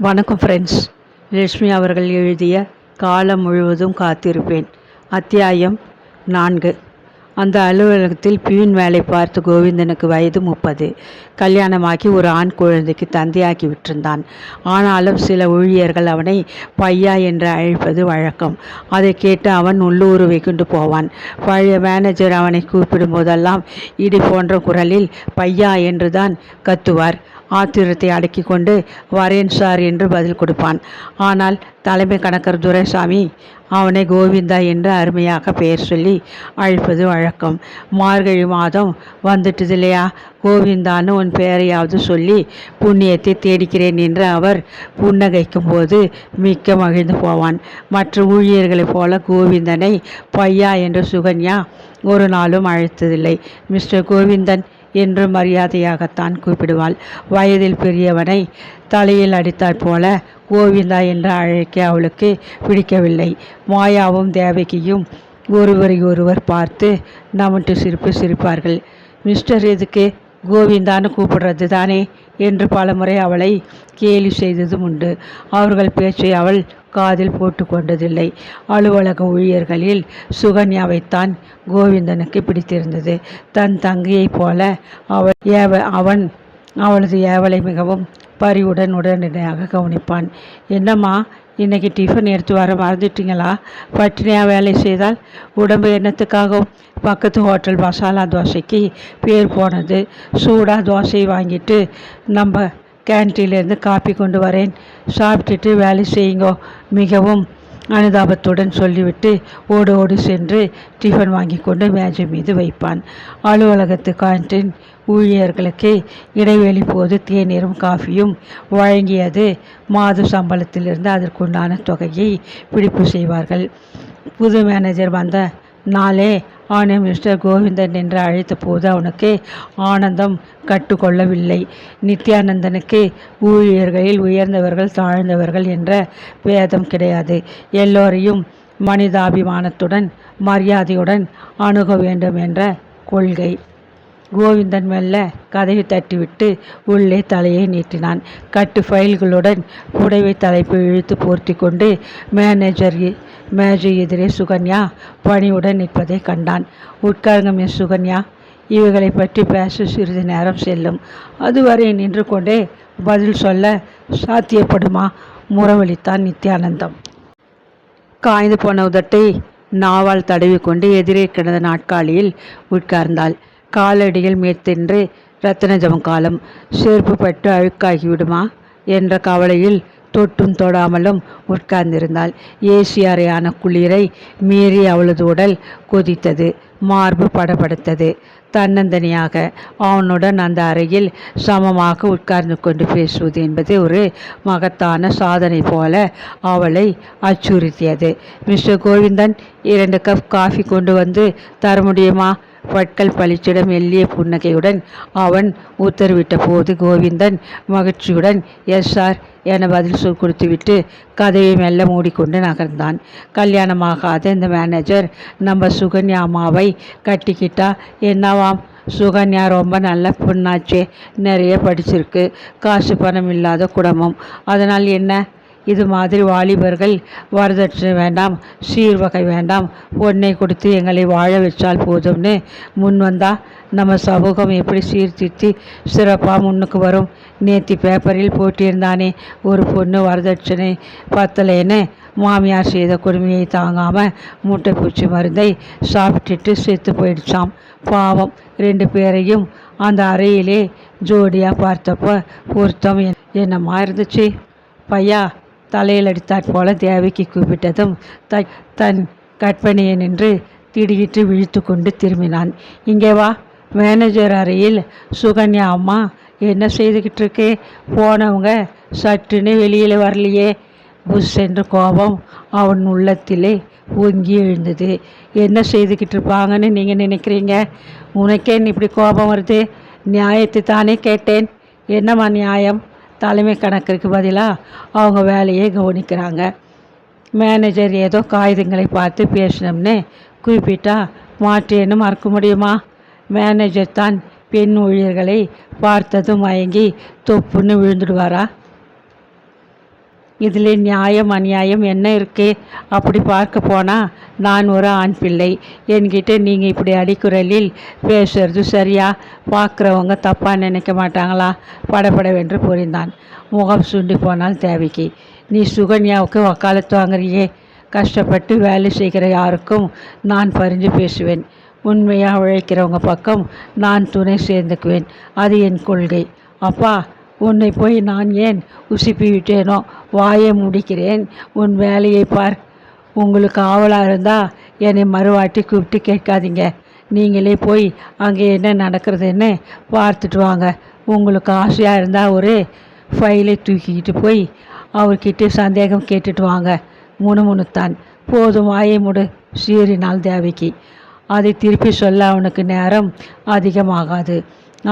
வணக்கம் ஃப்ரெண்ட்ஸ் லட்சுமி அவர்கள் எழுதிய காலம் முழுவதும் காத்திருப்பேன். அத்தியாயம் நான்கு. அந்த அலுவலகத்தில் பியூன் வேலை பார்த்து கோவிந்தனுக்கு வயது முப்பது. கல்யாணமாக்கி ஒரு ஆண் குழந்தைக்கு தந்தையாக்கி விட்டிருந்தான். ஆனாலும் சில ஊழியர்கள் அவனை பையா என்று அழைப்பது வழக்கம். அதை கேட்டு அவன் உள்ளூர் கொண்டு போவான். பழைய மேனேஜர் அவனை கூப்பிடும் போதெல்லாம் இடி போன்ற குரலில் பையா என்று தான் கத்துவார். ஆத்திரத்தை அடக்கி கொண்டு வரேன் சார் என்று பதில் கொடுப்பான். ஆனால் தலைமை கணக்கர் துரைசாமி அவனை கோவிந்தா என்று அருமையாக பெயர் சொல்லி அழைப்பது வழக்கம். மார்கழி மாதம் வந்துட்டது இல்லையா கோவிந்தான்னு உன் பெயரையாவது சொல்லி புண்ணியத்தை தேடிக்கிறேன் என்று அவர் புன்னகைக்கும் போது மிக்க மகிழ்ந்து போவான். மற்ற ஊழியர்களைப் போல கோவிந்தனை பையா என்று சுகன்யா ஒரு நாளும் அழைத்ததில்லை. மிஸ்டர் கோவிந்தன் என்று மரியாதையாகத்தான் கூப்பிடுவாள் வயதில் பெரியவனை தலையில் அடித்தாற் போல கோவிந்தா என்று அழைக்க அவளுக்கு பிடிக்கவில்லை. மாயாவும் தேவகியும் ஒருவரை ஒருவர் பார்த்து நமட்டு சிரிப்பு சிரிப்பார்கள். மிஸ்டர் எதுக்கு? கோவிந்தான்னு கூப்பிடுறது தானே? என்று பலமுறை அவளை கேலி செய்ததும் உண்டு. அவர்கள் பேச்சை அவள் காதில் போட்டு கொண்டதில்லை. அலுவலக ஊழியர்களில் சுகன்யாவைத்தான் கோவிந்தனுக்கு பிடித்திருந்தது. தன் தங்கையைப் போல அவள் ஏவ அவன் அவளது ஏவலை மிகவும் பரிவுடன் உடனடியாக கவனிப்பான். என்னம்மா இன்னைக்கு டிஃபன் எடுத்து வர மறந்துட்டீங்களா? பட்டினியாக வேலை செய்தால் உடம்பு என்னத்துக்காகவும்? பக்கத்து ஹோட்டல் மசாலா தோசைக்கு பேர் போனது. சூடாக தோசையை வாங்கிட்டு நம்ம கேன்டீன்லேருந்து காப்பி கொண்டு வரேன். சாப்பிட்டுட்டு வேலை செய்யுங்கோ. மிகவும் அனுதாபத்துடன் சொல்லிவிட்டு ஓடு ஓடு சென்று டிஃபன் வாங்கி கொண்டு மேஜை மீது வைப்பான். அலுவலகத்து கேன்டீன் ஊழியர்களுக்கு இடைவெளி போது தேநீரும் காஃபியும் வழங்கியது. மாத சம்பளத்திலிருந்து அதற்குண்டான தொகையை பிடிப்பு செய்வார்கள். புது மேனேஜர் வந்த நாளே அவனை மிஸ்டர் கோவிந்தன் என்று அழைத்த போது அவனுக்கு ஆனந்தம் கட்டுக்கொள்ளவில்லை. நித்யானந்தனுக்கு ஊழியர்களில் உயர்ந்தவர்கள் தாழ்ந்தவர்கள் என்ற பேதம் கிடையாது. எல்லோரையும் மனிதாபிமானத்துடன் மரியாதையுடன் அணுக வேண்டும் என்ற கொள்கை. கோவிந்தன் மெல்ல கதவை தட்டிவிட்டு உள்ளே தலையை நீட்டினான். கட்டு ஃபைல்களுடன் புடவை தலைப்பு இழுத்து போர்த்தி கொண்டு மேனேஜர் மேஜை எதிரே சுகன்யா பணியுடன் நிற்பதை கண்டான். உட்காருங்க மிஸ் சுகன்யா. இவைகளை பற்றி பேச சிறிது நேரம் செல்லும். அதுவரை நின்று கொண்டே பதில் சொல்ல சாத்தியப்படுமா? முறவழித்தான் நித்யானந்தம். காய்ந்து போன உதட்டை நாவால் தடவிக்கொண்டு எதிரே கிடந்த நாட்காலியில் உட்கார்ந்தாள். காலடியில் மேற்தென்று ரத்தன ஜமக்காலம் செருப்பு பட்டு அழுக்காகிவிடுமா? என்ற கவலையில் தொட்டும் தொடாமலும் உட்கார்ந்திருந்தாள். ஏசி அறையான குளிரை மீறி அவளது உடல் கொதித்தது. மார்பு படபடுத்தது. தன்னந்தனியாக அவனுடன் அந்த அறையில் சமமாக உட்கார்ந்து கொண்டு பேசுவது என்பது ஒரு மகத்தான சாதனை போல அவளை அச்சுறுத்தியது. மிஸ்டர் கோவிந்தன் இரண்டு கப் காஃபி கொண்டு வந்து தர முடியுமா? பட்கள் பளிச்சிடம் மெல்லிய புன்னகையுடன் அவன் உத்தரவிட்ட போது கோவிந்தன் மகிழ்ச்சியுடன் எஸ் சார் என பதில் சொல் கொடுத்துவிட்டு கதையை மெல்ல மூடிக்கொண்டு நகர்ந்தான். கல்யாணமாகாத இந்த மேனேஜர் நம்ம சுகன்யா அம்மாவை கட்டிக்கிட்டா என்னவாம்? சுகன்யா ரொம்ப நல்ல பொண்ணாச்சே. நிறைய படிச்சிருக்கு. காசு பணம் இல்லாத குடும்பம். அதனால் என்ன? இது மாதிரி வாலிபர்கள் வரதட்சணை வேண்டாம் சீர்வகை வேண்டாம் பொண்ணை கொடுத்து எங்களை வாழ வச்சால் போதும்னு. முன் வந்தால் நம்ம சமூகம் எப்படி சீர்திருத்தி சிறப்பாக முன்னுக்கு வரும்? நேற்று பேப்பரில் போட்டியிருந்தானே ஒரு பொண்ணு வரதட்சணை பத்தலைன்னு மாமியார் செய்த கொடுமையை தாங்காமல் மூட்டைப்பூச்சி மருந்தை சாப்பிட்டுட்டு செத்து போயிடுச்சாம். பாவம் ரெண்டு பேரையும் அந்த அறையிலே ஜோடியாக பார்த்தப்போ பொருத்தம் என்னம்மா இருந்துச்சு? பையா தலையில் அடித்தாற் போல தேவைக்கு கூப்பிட்டதும் த தன் கற்பனையை நின்று திடுகிட்டு விழித்து கொண்டு திரும்பினான். இங்கே வா மேனேஜர் அறையில். சுகன்யா அம்மா என்ன செய்துக்கிட்டு இருக்கே போனவங்க சட்டுன்னு வெளியில் வரலையே. புஷ் என்ற கோபம் அவன் உள்ளத்திலே ஒங்கி எழுந்தது. என்ன செய்துக்கிட்டு இருப்பாங்கன்னு நீங்கள் நினைக்கிறீங்க? உனக்கே இப்படி கோபம் வருது? நியாயத்தை தானே கேட்டேன். என்னம்மா நியாயம்? தலைமை கணக்கிற்கு பதிலாக அவங்க வேலையை கவனிக்கிறாங்க. மேனேஜர் ஏதோ காகிதங்களை பார்த்து பேசணும்னு குறிப்பிட்டா மாற்றேன்னு மறக்க முடியுமா? மேனேஜர் தான் பெண் ஊழியர்களை பார்த்ததும் மயங்கி தொப்புன்னு விழுந்துடுவாரா? இதில் நியாயம் அநியாயம் என்ன இருக்குது அப்படி பார்க்க போனால் நான் ஒரு ஆண் பிள்ளை. என்கிட்ட நீங்கள் இப்படி அடிக்குரலில் பேசுறது சரியா? பார்க்குறவங்க தப்பாக நினைக்க மாட்டாங்களா? படபடவென்று புரிந்தான். முகம் சுண்டி போனால் தேவைக்கு. நீ சுகன்யாவுக்கு வக்காலத்து வாங்குறியே? கஷ்டப்பட்டு வேலை செய்கிற யாருக்கும் நான் பரிஞ்சு பேசுவேன். உண்மையாக உழைக்கிறவங்க பக்கம் நான் துணை சேர்ந்துக்குவேன். அது என் கொள்கை. அப்பா உன்னை போய் நான் ஏன் உசுப்பி விட்டேனோ வாயை முடிக்கிறேன். உன் வேலையை பார். உங்களுக்கு ஆவலாக இருந்தால் என்னை மறுவாட்டி கூப்பிட்டு கேட்காதீங்க. நீங்களே போய் அங்கே என்ன நடக்கிறதுன்னு பார்த்துட்டு வாங்க. உங்களுக்கு ஆசையாக இருந்தால் ஒரு ஃபைலை தூக்கிக்கிட்டு போய் அவர்கிட்ட சந்தேகம் கேட்டுட்டு வாங்க. முணுமுணுத்தான். போதும் வாயை முடு. சீறினால் தேவிக்கு. அதை திருப்பி சொல்ல அவனுக்கு நேரம் அதிகமாகாது.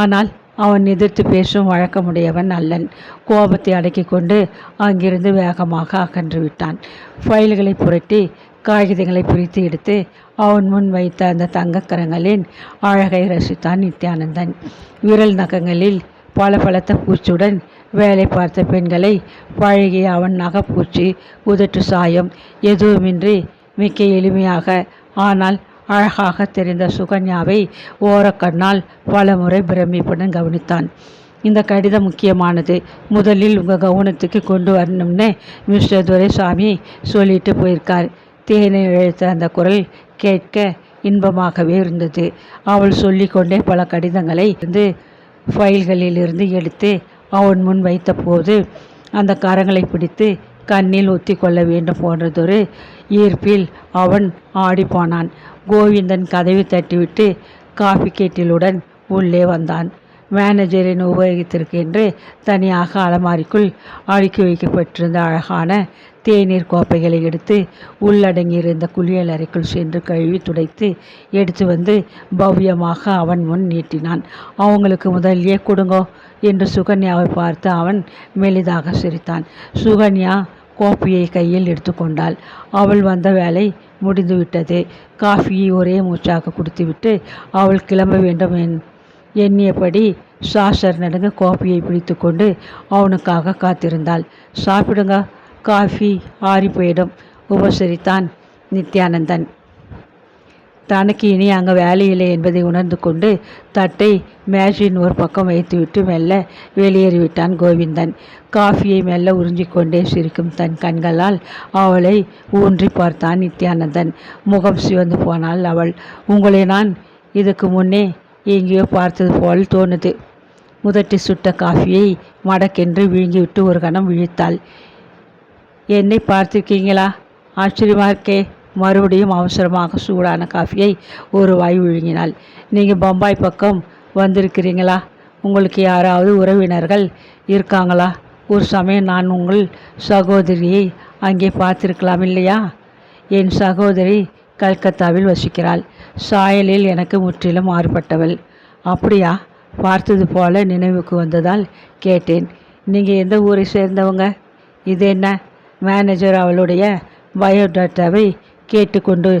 ஆனால் அவன் எதிர்த்து பேசும் வழக்கமுடையவன் அல்லன் கோபத்தை அடக்கி கொண்டு அங்கிருந்து வேகமாக அகன்று விட்டான். ஃபைல்களை புரட்டி காகிதங்களை பிரித்து எடுத்து அவன் முன் வைத்த அந்த தங்கக்கரங்களின் அழகை ரசித்தான் நித்யானந்தன். விரல் நகங்களில் பல பலத்த பூச்சியுடன் வேலை பார்த்த பெண்களை பழகிய அவன் நகைப்பூச்சி உதட்டு சாயம் எதுவுமின்றி மிக்க எளிமையாக ஆனால் அழகாக தெரிந்த சுகன்யாவை ஓரக்கண்ணால் பலமுறை பிரமிப்புடன் கவனித்தான். இந்த கடிதம் முக்கியமானது. முதலில் உங்கள் கவனத்துக்கு கொண்டு வரணும்னு மிஸ்டர் துரைசாமி சொல்லிட்டு போயிருக்கார். தேனை இழுத்த அந்த குரல் கேட்க இன்பமாகவே இருந்தது. அவள் சொல்லிக்கொண்டே பல கடிதங்களை இருந்து ஃபைல்களிலிருந்து எடுத்து அவன் முன் வைத்தபோது அந்த கரங்களை பிடித்து கண்ணில் ஒத்தி கொள்ள வேண்டும் போன்றதொரு ஈர்ப்பில் அவன் ஆடிப்போனான். கோவிந்தன் கதவை தட்டிவிட்டு காஃபி கேட்டிலுடன் உள்ளே வந்தான். மேனேஜரின் உபயோகத்திற்கு என்று தனியாக அலமாரிக்குள் அடுக்கி வைக்கப்பட்டிருந்த அழகான தேநீர் கோப்பைகளை எடுத்து உள்ளடங்கியிருந்த குளியல் அறைக்குள் சென்று கழுவி துடைத்து எடுத்து வந்து பவ்யமாக அவன் முன் நீட்டினான். அவங்களுக்கு முதலியே கொடுங்கோ என்று சுகன்யாவை பார்த்து அவன் மெலிதாக சிரித்தான். சுகன்யா கோப்பையை கையில் எடுத்துக்கொண்டாள். அவள் வந்த வேலை முடிந்துவிட்டது. காஃபியை ஒரே மூச்சாக குடித்துவிட்டு அவள் கிளம்ப வேண்டும் என் எண்ணியபடி சாசர் நடுங்க கோப்பையை பிடித்துக்கொண்டு அவனுக்காக காத்திருந்தாள். சாப்பிடுங்க காஃபி ஆறி போயிடும் உபசரித்தான் நித்யானந்தன். தனக்கு இனி அங்கே வேலையில்லை என்பதை உணர்ந்து கொண்டு தட்டை மேஜின் ஒரு பக்கம் வைத்துவிட்டு மெல்ல வெளியேறிவிட்டான் கோவிந்தன். காஃபியை மெல்ல உறிஞ்சிக்கொண்டே சிரிக்கும் தன் கண்களால் அவளை ஊன்றி பார்த்தான் நித்யானந்தன். முகம் சிவந்து போனாள் அவள். உங்களை நான் இதுக்கு முன்னே எங்கேயோ பார்த்தது போல் தோணுது. முதட்டி சுட்ட காஃபியை மடக்கென்று விழுங்கிவிட்டு ஒரு கணம் விழித்தாள். என்னை பார்த்துருக்கீங்களா? ஆச்சரியமா இருக்கே. மறுபடியும் அவசரமாக சூடான காஃபியை ஒரு வாய் விழுங்கினாள். நீங்கள் பம்பாய் பக்கம் வந்திருக்கிறீங்களா? உங்களுக்கு யாராவது உறவினர்கள் இருக்காங்களா? ஒரு சமயம் நான் உங்கள் சகோதரியை அங்கே பார்த்துருக்கலாம் இல்லையா? என் சகோதரி கல்கத்தாவில் வசிக்கிறாள். சாயலில் எனக்கு முற்றிலும் மாறுபட்டவள். அப்படியா? பார்த்தது போல நினைவுக்கு வந்ததால் கேட்டேன். நீங்கள் எந்த ஊரை சேர்ந்தவங்க? இது என்ன? மேனேஜர் அவளுடைய பயோடேட்டாவை கேட்டுக்கொண்டு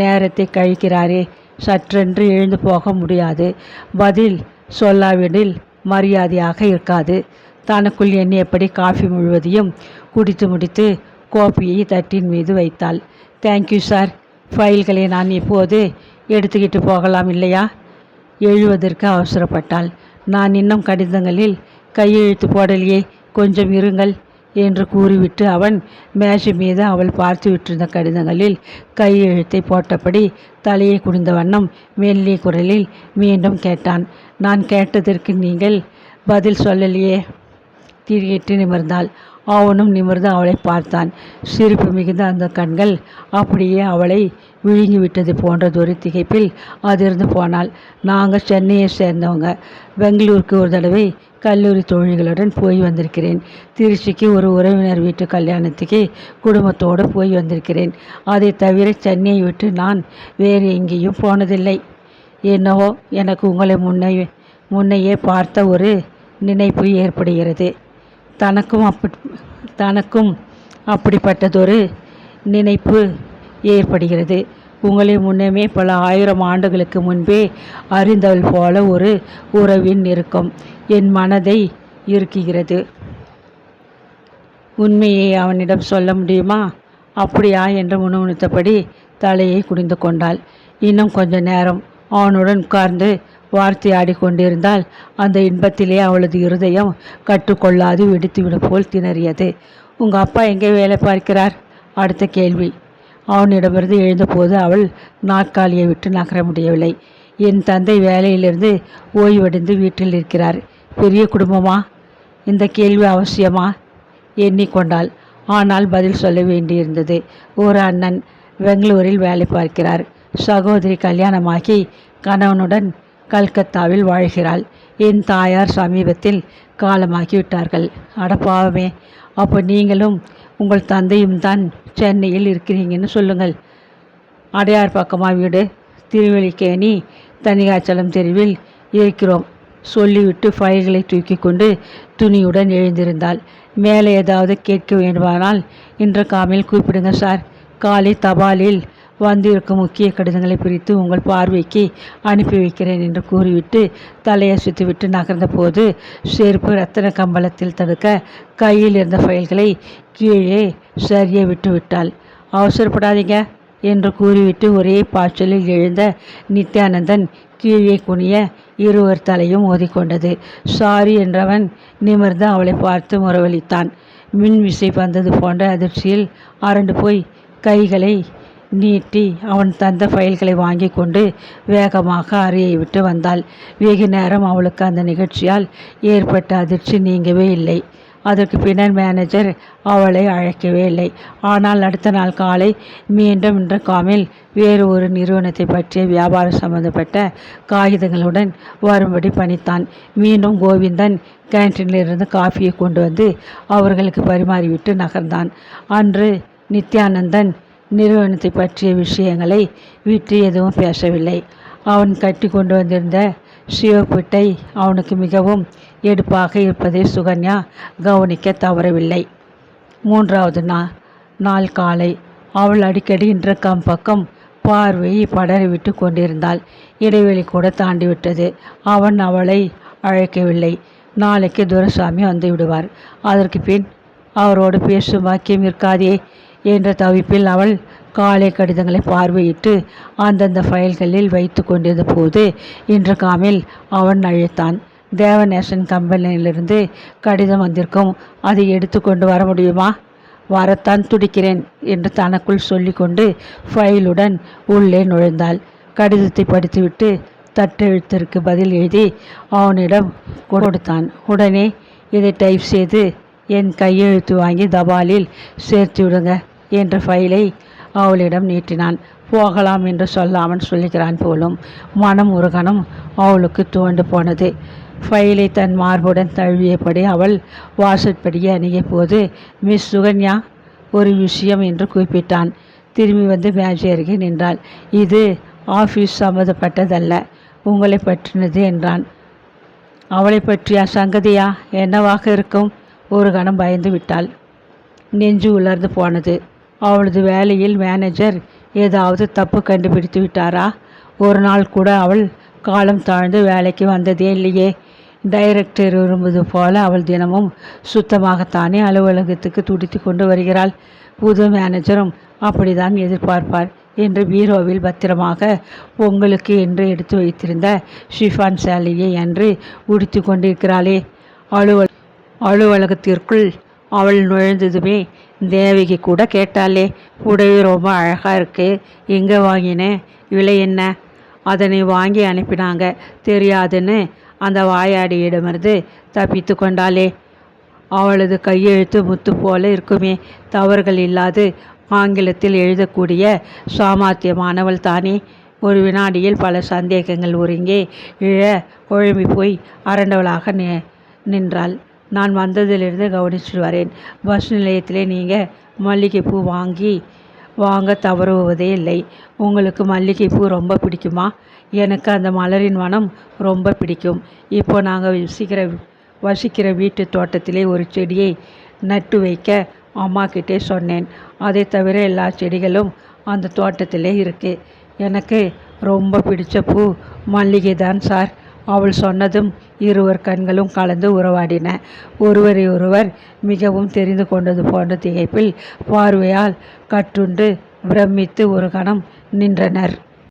நேரத்தை கழிக்கிறாரே. சற்றென்று எழுந்து போக முடியாது. பதில் சொல்லாவிடில் மரியாதையாக இருக்காது. தனக்குள் எண்ணியபடி காஃபி முழுவதையும் குடித்து முடித்து கோப்பியை தட்டின் மீது வைத்தாள். தேங்க்யூ சார் ஃபைல்களை நான் இப்போது எடுத்துக்கிட்டு போகலாம் இல்லையா? எழுவதற்கு அவசரப்பட்டாள். நான் இன்னும் கடிதங்களில் கையெழுத்து போடலையே. கொஞ்சம் இருங்கள். என்று கூறிவிட்டு அவன் மேஜை மீது அவள் பார்த்து விட்டிருந்த கடிதங்களில் கையெழுத்தை போட்டபடி தலையை குனிந்த வண்ணம் மெல்லிய குரலில் மீண்டும் கேட்டான். நான் கேட்டதற்கு நீங்கள் பதில் சொல்லலையே? திரியிட்டு நிமிர்ந்தாள். அவனும் நிமிர்ந்து அவளை பார்த்தான். சிரிப்பு மிகுந்த அந்த கண்கள் அப்படியே அவளை விழுங்கிவிட்டது போன்றதொரு திகைப்பில் அதிர்ந்து போனாள். நாங்கள் சென்னையை சேர்ந்தவங்க. பெங்களூருக்கு ஒரு தடவை கல்லூரி தோழிகளுடன் போய் வந்திருக்கிறேன். திருச்சிக்கு ஒரு உறவினர் வீட்டு கல்யாணத்துக்கு குடும்பத்தோடு போய் வந்திருக்கிறேன். அதை தவிர சென்னையை விட்டு நான் வேறு எங்கேயும் போனதில்லை. என்னவோ எனக்கு உங்களை முன்னே முன்னையே பார்த்த ஒரு நினைப்பு ஏற்படுகிறது. தனக்கும் அப்படி தனக்கும் அப்படிப்பட்டதொரு நினைப்பு ஏற்படுகிறது. உங்களை முன்னமே பல ஆயிரம் ஆண்டுகளுக்கு முன்பே அறிந்தவள் போல ஒரு உறவின் இருக்கும் என் மனதை இருக்குகிறது உண்மையை அவனிடம் சொல்ல முடியுமா? அப்படியா? என்று முணுமுணுத்தபடி தலையை குனிந்து கொண்டாள். இன்னும் கொஞ்ச நேரம். அவனுடன் உட்கார்ந்து வார்த்தையாடி கொண்டிருந்தால் அந்த இன்பத்திலே அவளது இருதயம் கற்றுக்கொள்ளாது விடுத்துவிட போல் திணறியது. உங்கள் அப்பா எங்கே வேலை பார்க்கிறார்? அடுத்த கேள்வி. அவனிடமிருந்து எழுந்தபோது அவள் நாற்காலியை விட்டு நகர முடியவில்லை. என் தந்தை வேலையிலிருந்து ஓய்வடைந்து வீட்டில் இருக்கிறார். பெரிய குடும்பமா? இந்த கேள்வி அவசியமா? எண்ணிக்கொண்டாள். ஆனால் பதில் சொல்ல வேண்டியிருந்தது. ஒரு அண்ணன் பெங்களூரில் வேலை பார்க்கிறார். சகோதரி கல்யாணமாகி கணவனுடன் கல்கத்தாவில் வாழ்கிறாள். என் தாயார் சமீபத்தில் காலமாகிவிட்டார்கள். அடப்பாவமே. அப்போ நீங்களும் உங்கள் தந்தையும் தான் சென்னையில் இருக்கிறீங்கன்னு சொல்லுங்கள். அடையார் பக்கமாக வீடு. திருவெளிக்கேணி தனிகாச்சலம் தெருவில் இருக்கிறோம். சொல்லிவிட்டு ஃபைல்களை தூக்கி கொண்டு துணியுடன் எழுந்திருந்தாள். மேலே ஏதாவது கேட்க வேண்டுமானால் இன்று காமையில் கூப்பிடுங்க சார். காலை தபாலில் வந்திருக்கும் முக்கிய கடிதங்களை பிரித்து உங்கள் பார்வைக்கு அனுப்பி வைக்கிறேன் என்று கூறிவிட்டு தலையை சுற்றிவிட்டு நகர்ந்த போது செருப்பு ரத்தன கம்பளத்தில் தடுக்க கையில் இருந்த ஃபைல்களை கீழே சரிய விட்டு விட்டாள். அவசரப்படாதீங்க என்று கூறிவிட்டு ஒரே பாய்ச்சலில் எழுந்த நித்யானந்தன் கீழே குனிய இருவர் தலையும் ஓதிக்கொண்டது சாரி என்றவன் நிமிர்ந்து அவளை பார்த்து முறவழித்தான். மின் விசை வந்தது போன்ற அதிர்ச்சியில் அரண்டு போய் கைகளை நீட்டி அவன் தந்த ஃபைல்களை வாங்கி கொண்டு வேகமாக அறையை விட்டு வந்தாள். வெகு நேரம் அவளுக்கு அந்த நிகழ்ச்சியால் ஏற்பட்ட அதிர்ச்சி நீங்கவே இல்லை. அதற்கு பின்னர் மேனேஜர் அவளை அழைக்கவே இல்லை. ஆனால் அடுத்த நாள் காலை மீண்டும் இன்ற காமில் வேறு ஒரு நிறுவனத்தை பற்றிய வியாபாரம் சம்பந்தப்பட்ட காகிதங்களுடன் வரும்படி பணித்தான். மீண்டும் கோவிந்தன் கேன்டீனிலிருந்து காஃபியை கொண்டு வந்து அவர்களுக்கு பரிமாறிவிட்டு நகர்ந்தான். அன்று நித்யானந்தன் நிறுவனத்தை பற்றிய விஷயங்களை விட்டு எதுவும் பேசவில்லை. அவன் கட்டி கொண்டு வந்திருந்த சிவப்பிட்டை அவனுக்கு மிகவும் எடுப்பாக இருப்பதை சுகன்யா கவனிக்க தவறவில்லை. மூன்றாவது நா நாள் காலை. அவள் அடிக்கடி இன்றக்கம் பக்கம் பார்வையை படறிவிட்டு கொண்டிருந்தாள். இடைவெளி கூட தாண்டிவிட்டது. அவன் அவளை அழைக்கவில்லை. நாளைக்கு துரசாமி வந்து விடுவார். அதற்கு பின் அவரோடு பேசும் வாக்கியம் இருக்காதே. என்ற தவிப்பில் அவள் காலை கடிதங்களை பார்வையிட்டு அந்தந்த ஃபைல்களில் வைத்து கொண்டிருந்த போது இன்று காமில் அவன் அழைத்தான். தேவநேசன் கம்பெனியிலிருந்து கடிதம் வந்திருக்கும். அதை எடுத்துக்கொண்டு வர முடியுமா? வரத்தான் துடிக்கிறேன் என்று தனக்குள் சொல்லிக்கொண்டு ஃபைலுடன் உள்ளே நுழைந்தாள். கடிதத்தை படித்துவிட்டு தட்டெழுத்திற்கு பதில் எழுதி அவனிடம் கொடுத்தான். உடனே இதை டைப் செய்து என் கையெழுத்து வாங்கி தபாலில் சேர்த்து விடுங்க. என்ற ஃபைலை அவளிடம் நீட்டினான். போகலாம் என்று சொல்லாமல் சொல்லுகிறான் போலும் மனம் ஒரு கணம் அவளுக்கு துவண்டு போனது. ஃபைலை தன் மார்புடன் தழுவியபடி அவள் வாசற்படியே அணுகிய போது மிஸ் சுகன்யா ஒரு விஷயம் என்று குறிப்பிட்டான். திரும்பி வந்து மேஜை அருகே நின்றாள். இது ஆஃபீஸ் சம்மந்தப்பட்டதல்ல உங்களை பற்றினது என்றான். அவளை பற்றிய சங்கதியா என்னவாக இருக்கும்? ஒரு கணம் பயந்து விட்டாள். நெஞ்சு உலர்ந்து போனது. அவளது வேலையில் மேனேஜர் ஏதாவது தப்பு கண்டுபிடித்து விட்டாரா? ஒரு நாள் கூட அவள் காலம் தாழ்ந்து வேலைக்கு வந்ததே இல்லையே. டைரக்டர் விரும்புவது போல அவள் தினமும் சுத்தமாகத்தானே அலுவலகத்துக்கு துடித்து கொண்டு வருகிறாள். புது மேனேஜரும் அப்படிதான் எதிர்பார்ப்பார் என்று பீரோவில் பத்திரமாக பொங்கலுக்கு என்று எடுத்து வைத்திருந்த ஷிஃபான் சேலையை என்று உடுத்தி கொண்டிருக்கிறாளே. அலுவல் அலுவலகத்திற்குள் அவள் நுழைந்ததுமே தேவகி கூட கேட்டாளே புடவை ரொம்ப அழகாக இருக்கு. எங்கே வாங்கினேன் விலை என்ன? அதனை வாங்கி அனுப்பினாங்க. தெரியாதுன்னு அந்த வாயாடியிடமிருந்து தப்பித்து கொண்டாளே. அவளது கையெழுத்து முத்து போல இருக்குமே. தவறுகள் இல்லாது ஆங்கிலத்தில் எழுதக்கூடிய சாமர்த்தியமானவள் தானே. ஒரு வினாடியில் பல சந்தேகங்கள் ஒருங்கே இழ குழம்பி போய் அரண்டவளாக நின்றாள். நான் வந்ததிலிருந்து கவனிச்சுட்டு வரேன் பஸ் நிலையத்திலே நீங்கள் மல்லிகைப்பூ வாங்கி வாங்க தவறுவதே இல்லை. உங்களுக்கு மல்லிகைப்பூ ரொம்ப பிடிக்குமா? எனக்கு அந்த மலரின் மனம் ரொம்ப பிடிக்கும். இப்போ நாங்கள் வசிக்கிற வசிக்கிற வீட்டு தோட்டத்திலே ஒரு செடியை நட்டு வைக்க அம்மா கிட்டே சொன்னேன். அதை தவிர எல்லா செடிகளும் அந்த தோட்டத்திலே இருக்குது எனக்கு ரொம்ப பிடிச்ச பூ மல்லிகை தான் சார். அவள் சொன்னதும் இருவர் கண்களும் கலந்து உறவாடின. ஒருவரையொருவர் மிகவும் தெரிந்து கொண்டது போன்ற திகைப்பில் பார்வையால் கட்டுண்டு பிரமித்து ஒரு கணம் நின்றனர்.